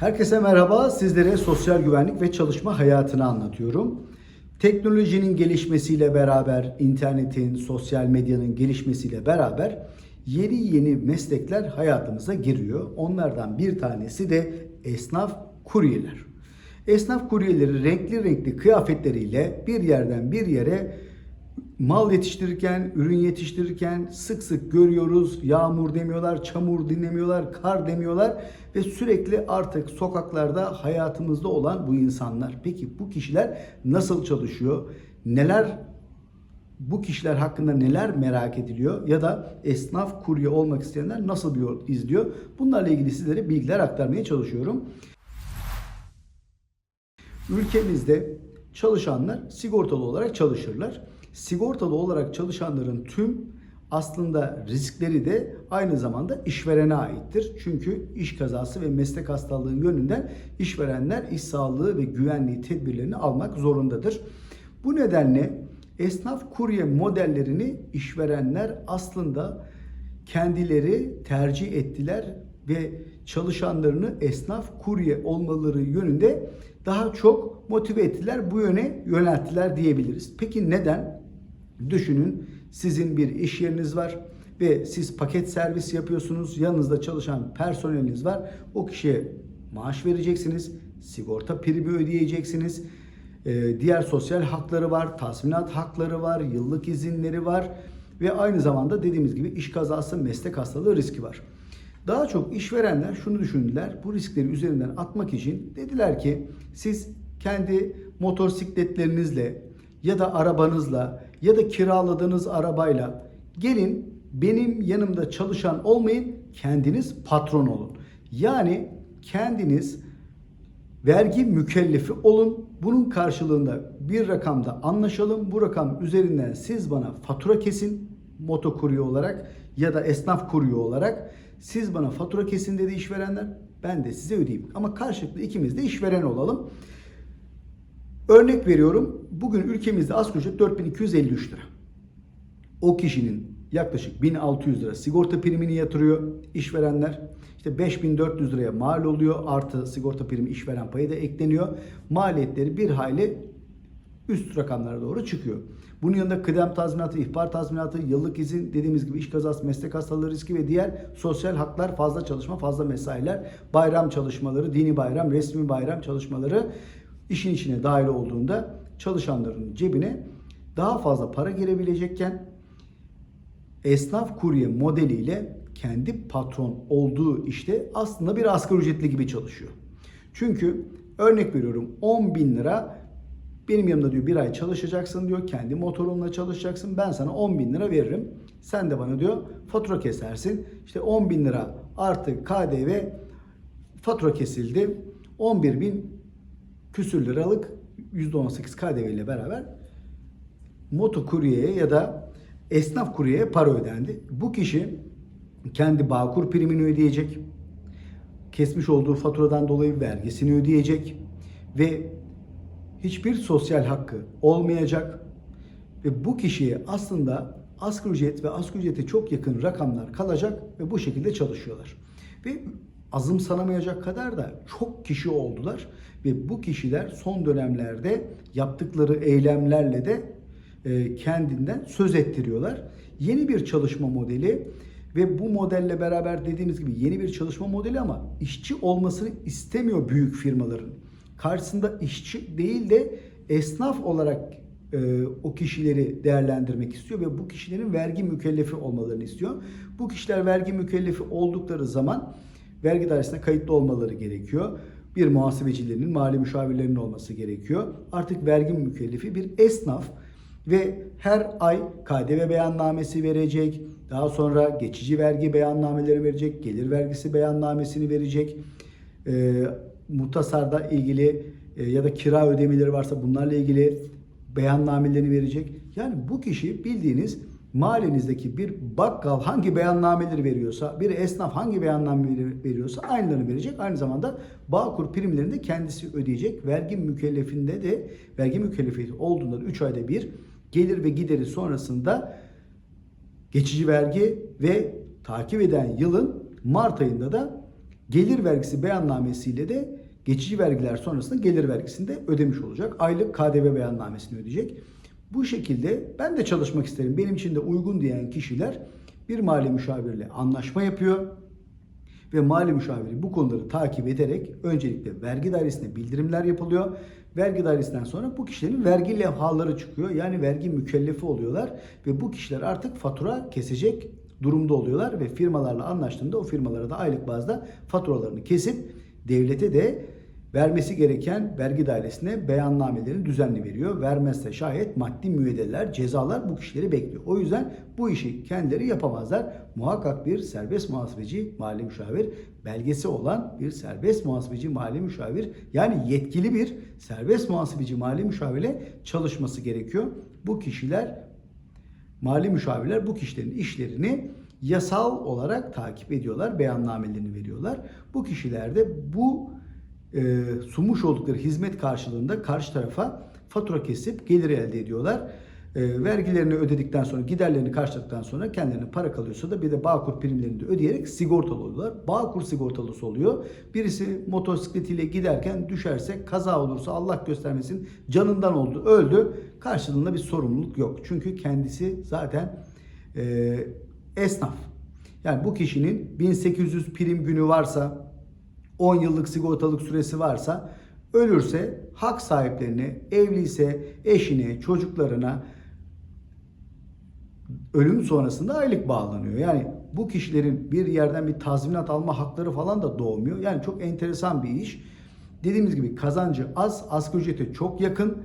Herkese merhaba. Sizlere sosyal güvenlik ve çalışma hayatını anlatıyorum. Teknolojinin gelişmesiyle beraber, internetin, sosyal medyanın gelişmesiyle beraber yeni yeni meslekler hayatımıza giriyor. Onlardan bir tanesi de esnaf kuryeler. Esnaf kuryeleri renkli renkli kıyafetleriyle bir yerden bir yere mal yetiştirirken, ürün yetiştirirken sık sık görüyoruz. Yağmur demiyorlar, çamur dinlemiyorlar, kar demiyorlar ve sürekli artık sokaklarda hayatımızda olan bu insanlar. Peki bu kişiler nasıl çalışıyor? Neler bu kişiler hakkında neler merak ediliyor ya da esnaf kurye olmak isteyenler nasıl bir yol izliyor? Bunlarla ilgili sizlere bilgiler aktarmaya çalışıyorum. Ülkemizde çalışanlar sigortalı olarak çalışırlar. Sigortalı olarak çalışanların tüm aslında riskleri de aynı zamanda işverene aittir. Çünkü iş kazası ve meslek hastalığı yönünden işverenler iş sağlığı ve güvenliği tedbirlerini almak zorundadır. Bu nedenle esnaf kurye modellerini işverenler aslında kendileri tercih ettiler ve çalışanlarını esnaf kurye olmaları yönünde daha çok motive ettiler, bu yöne yönelttiler diyebiliriz. Peki neden? Düşünün sizin bir iş yeriniz var ve siz paket servis yapıyorsunuz. Yanınızda çalışan personeliniz var. O kişiye maaş vereceksiniz. Sigorta primi ödeyeceksiniz. Ee, diğer sosyal hakları var, tazminat hakları var, yıllık izinleri var ve aynı zamanda dediğimiz gibi iş kazası, meslek hastalığı riski var. Daha çok işverenler şunu düşündüler. Bu riskleri üzerinden atmak için dediler ki siz kendi motosikletlerinizle ya da arabanızla ya da kiraladığınız arabayla gelin benim yanımda çalışan olmayın kendiniz patron olun. Yani kendiniz vergi mükellefi olun. Bunun karşılığında bir rakamda anlaşalım. Bu rakam üzerinden siz bana fatura kesin motokurye olarak ya da esnaf kurye olarak siz bana fatura kesin dedi işverenler. Ben de size ödeyeyim. Ama karşılıklı ikimiz de işveren olalım. Örnek veriyorum. Bugün ülkemizde asgari ücret 4253 lira. O kişinin yaklaşık 1600 lira sigorta primini yatırıyor işverenler. İşte 5400 liraya mal oluyor. Artı sigorta primi işveren payı da ekleniyor. Maliyetleri bir hayli üst rakamlara doğru çıkıyor. Bunun yanında kıdem tazminatı, ihbar tazminatı, yıllık izin, dediğimiz gibi iş kazası, meslek hastalığı riski ve diğer sosyal haklar, fazla çalışma, fazla mesailer, bayram çalışmaları, dini bayram, resmi bayram çalışmaları işin içine dahil olduğunda çalışanların cebine daha fazla para girebilecekken esnaf kurye modeliyle kendi patron olduğu işte aslında bir asgari ücretli gibi çalışıyor. Çünkü örnek veriyorum 10 bin lira benim yanımda diyor bir ay çalışacaksın diyor. Kendi motorunla çalışacaksın. Ben sana 10 bin lira veririm. Sen de bana diyor fatura kesersin. İşte 10 bin lira artı KDV fatura kesildi. 11 bin küsür liralık %18 KDV ile beraber moto kuryeye ya da esnaf kuryeye para ödendi. Bu kişi kendi Bağkur primini ödeyecek. Kesmiş olduğu faturadan dolayı vergisini ödeyecek ve hiçbir sosyal hakkı olmayacak ve bu kişiye aslında asgari ücret ve asgari ücrete çok yakın rakamlar kalacak ve bu şekilde çalışıyorlar. Ve azımsanamayacak kadar da çok kişi oldular ve bu kişiler son dönemlerde yaptıkları eylemlerle de e, kendinden söz ettiriyorlar. Yeni bir çalışma modeli ve bu modelle beraber dediğimiz gibi yeni bir çalışma modeli ama işçi olmasını istemiyor büyük firmaların. Karşısında işçi değil de esnaf olarak e, o kişileri değerlendirmek istiyor ve bu kişilerin vergi mükellefi olmalarını istiyor. Bu kişiler vergi mükellefi oldukları zaman vergi dairesine kayıtlı olmaları gerekiyor. Bir muhasebecilerinin, mali müşavirlerinin olması gerekiyor. Artık vergi mükellefi bir esnaf ve her ay KDV beyannamesi verecek. Daha sonra geçici vergi beyannameleri verecek, gelir vergisi beyannamesini verecek. E, muhtasarda ilgili e, ya da kira ödemeleri varsa bunlarla ilgili beyannamelerini verecek. Yani bu kişi bildiğiniz mahallenizdeki bir bakkal hangi beyannameleri veriyorsa, bir esnaf hangi beyannameleri veriyorsa aynılarını verecek. Aynı zamanda Bağkur primlerini de kendisi ödeyecek. Vergi mükellefinde de vergi mükellefiyeti olduğunda da 3 ayda bir gelir ve gideri sonrasında geçici vergi ve takip eden yılın Mart ayında da Gelir vergisi beyannamesiyle de geçici vergiler sonrasında gelir vergisini de ödemiş olacak. Aylık KDV beyannamesini ödeyecek. Bu şekilde ben de çalışmak isterim. Benim için de uygun diyen kişiler bir mali müşavirle anlaşma yapıyor ve mali müşaviri bu konuları takip ederek öncelikle vergi dairesine bildirimler yapılıyor. Vergi dairesinden sonra bu kişilerin vergi levhaları çıkıyor. Yani vergi mükellefi oluyorlar ve bu kişiler artık fatura kesecek durumda oluyorlar ve firmalarla anlaştığında o firmalara da aylık bazda faturalarını kesip devlete de vermesi gereken vergi dairesine beyannamelerini düzenli veriyor. Vermezse şayet maddi müeyyideler, cezalar bu kişileri bekliyor. O yüzden bu işi kendileri yapamazlar. Muhakkak bir serbest muhasebeci mali müşavir belgesi olan bir serbest muhasebeci mali müşavir yani yetkili bir serbest muhasebeci mali müşavirle çalışması gerekiyor. Bu kişiler mali müşavirler bu kişilerin işlerini yasal olarak takip ediyorlar, beyannamelerini veriyorlar. Bu kişiler de bu e, sunmuş oldukları hizmet karşılığında karşı tarafa fatura kesip gelir elde ediyorlar. E, vergilerini ödedikten sonra, giderlerini karşıladıktan sonra kendilerine para kalıyorsa da bir de Bağkur primlerini de ödeyerek sigortalı oluyorlar. Bağkur sigortalısı oluyor. Birisi motosikletiyle giderken düşerse, kaza olursa Allah göstermesin canından oldu, öldü. Karşılığında bir sorumluluk yok. Çünkü kendisi zaten e, esnaf. Yani bu kişinin 1800 prim günü varsa 10 yıllık sigortalık süresi varsa ölürse hak sahiplerine, evliyse eşine, çocuklarına ölüm sonrasında aylık bağlanıyor. Yani bu kişilerin bir yerden bir tazminat alma hakları falan da doğmuyor. Yani çok enteresan bir iş. Dediğimiz gibi kazancı az, asgari ücrete çok yakın.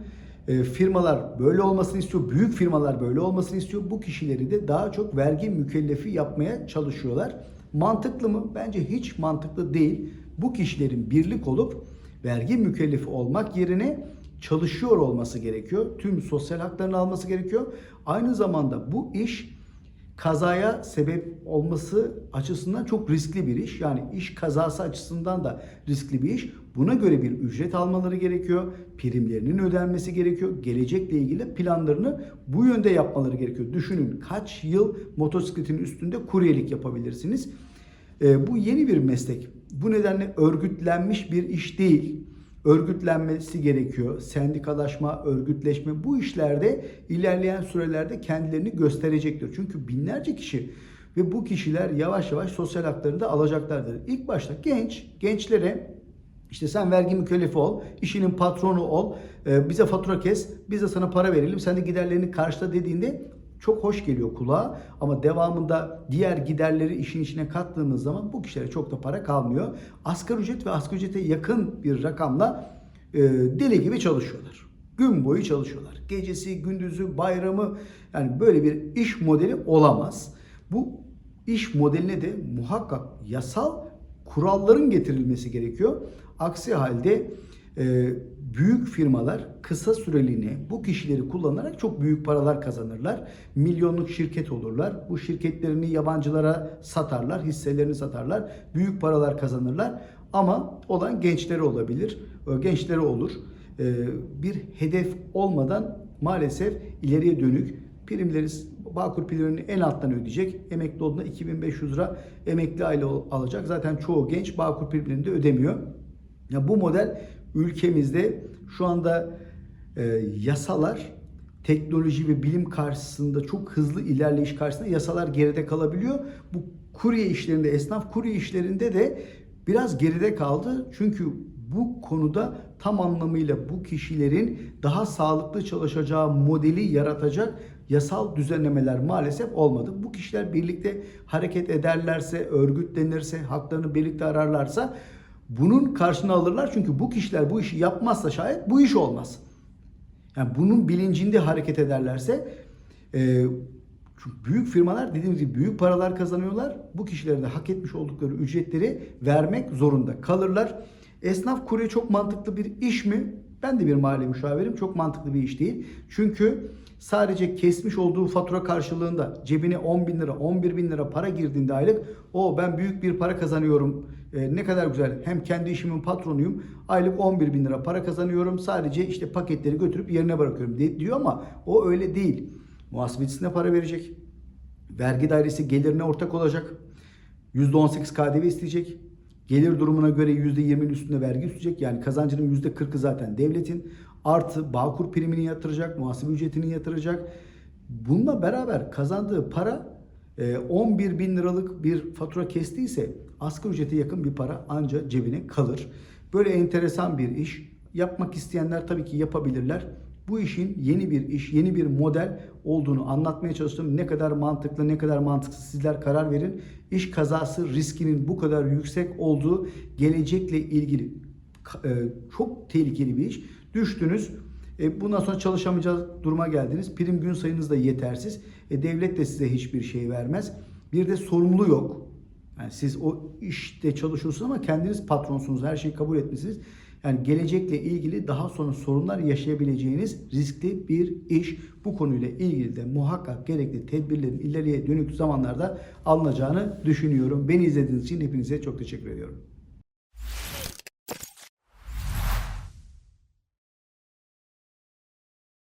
E, firmalar böyle olmasını istiyor. Büyük firmalar böyle olmasını istiyor. Bu kişileri de daha çok vergi mükellefi yapmaya çalışıyorlar. Mantıklı mı? Bence hiç mantıklı değil. Bu kişilerin birlik olup vergi mükellefi olmak yerine çalışıyor olması gerekiyor. Tüm sosyal haklarını alması gerekiyor. Aynı zamanda bu iş kazaya sebep olması açısından çok riskli bir iş. Yani iş kazası açısından da riskli bir iş. Buna göre bir ücret almaları gerekiyor. Primlerinin ödenmesi gerekiyor. Gelecekle ilgili planlarını bu yönde yapmaları gerekiyor. Düşünün kaç yıl motosikletin üstünde kuryelik yapabilirsiniz. E, bu yeni bir meslek. Bu nedenle örgütlenmiş bir iş değil örgütlenmesi gerekiyor. Sendikalaşma, örgütleşme bu işlerde ilerleyen sürelerde kendilerini gösterecektir. Çünkü binlerce kişi ve bu kişiler yavaş yavaş sosyal haklarını da alacaklardır. İlk başta genç, gençlere işte sen vergi mükellefi ol, işinin patronu ol, e, bize fatura kes, biz de sana para verelim, sen de giderlerini karşıla dediğinde çok hoş geliyor kulağa ama devamında diğer giderleri işin içine kattığımız zaman bu kişilere çok da para kalmıyor. Asgari ücret ve asgari ücrete yakın bir rakamla e, deli gibi çalışıyorlar. Gün boyu çalışıyorlar. Gecesi, gündüzü, bayramı yani böyle bir iş modeli olamaz. Bu iş modeline de muhakkak yasal kuralların getirilmesi gerekiyor. Aksi halde büyük firmalar kısa süreliğine bu kişileri kullanarak çok büyük paralar kazanırlar. Milyonluk şirket olurlar. Bu şirketlerini yabancılara satarlar, hisselerini satarlar. Büyük paralar kazanırlar. Ama olan gençleri olabilir. Gençleri olur. Ee, bir hedef olmadan maalesef ileriye dönük primleri Bağkur primlerini en alttan ödeyecek. Emekli olduğunda 2500 lira emekli aile alacak. Zaten çoğu genç Bağkur primlerini de ödemiyor. Ya bu model ülkemizde şu anda e, yasalar teknoloji ve bilim karşısında çok hızlı ilerleyiş karşısında yasalar geride kalabiliyor. Bu kurye işlerinde, esnaf kurye işlerinde de biraz geride kaldı. Çünkü bu konuda tam anlamıyla bu kişilerin daha sağlıklı çalışacağı modeli yaratacak yasal düzenlemeler maalesef olmadı. Bu kişiler birlikte hareket ederlerse, örgütlenirse, haklarını birlikte ararlarsa bunun karşını alırlar. Çünkü bu kişiler bu işi yapmazsa şayet bu iş olmaz. Yani bunun bilincinde hareket ederlerse e, çünkü büyük firmalar dediğimiz gibi büyük paralar kazanıyorlar. Bu kişilerin de hak etmiş oldukları ücretleri vermek zorunda kalırlar. Esnaf kurye çok mantıklı bir iş mi? Ben de bir mali müşavirim. Çok mantıklı bir iş değil. Çünkü sadece kesmiş olduğu fatura karşılığında cebine 10 bin lira, 11 bin lira para girdiğinde aylık o ben büyük bir para kazanıyorum. E, ne kadar güzel. Hem kendi işimin patronuyum. Aylık 11 bin lira para kazanıyorum. Sadece işte paketleri götürüp yerine bırakıyorum diyor ama o öyle değil. Muhasebecisine para verecek. Vergi dairesi gelirine ortak olacak. %18 KDV isteyecek. Gelir durumuna göre %20'nin üstünde vergi üstecek. Yani kazancının %40'ı zaten devletin. Artı Bağkur primini yatıracak, muhasebe ücretini yatıracak. Bununla beraber kazandığı para e, 11 bin liralık bir fatura kestiyse asgari ücrete yakın bir para anca cebine kalır. Böyle enteresan bir iş. Yapmak isteyenler tabii ki yapabilirler. Bu işin yeni bir iş, yeni bir model olduğunu anlatmaya çalıştım. Ne kadar mantıklı, ne kadar mantıksız sizler karar verin. İş kazası riskinin bu kadar yüksek olduğu gelecekle ilgili e, çok tehlikeli bir iş. Düştünüz. E, bundan sonra çalışamayacağız duruma geldiniz. Prim gün sayınız da yetersiz. E, devlet de size hiçbir şey vermez. Bir de sorumlu yok. Yani siz o işte çalışıyorsunuz ama kendiniz patronsunuz. Her şeyi kabul etmişsiniz. Yani gelecekle ilgili daha sonra sorunlar yaşayabileceğiniz riskli bir iş. Bu konuyla ilgili de muhakkak gerekli tedbirlerin ileriye dönük zamanlarda alınacağını düşünüyorum. Beni izlediğiniz için hepinize çok teşekkür ediyorum.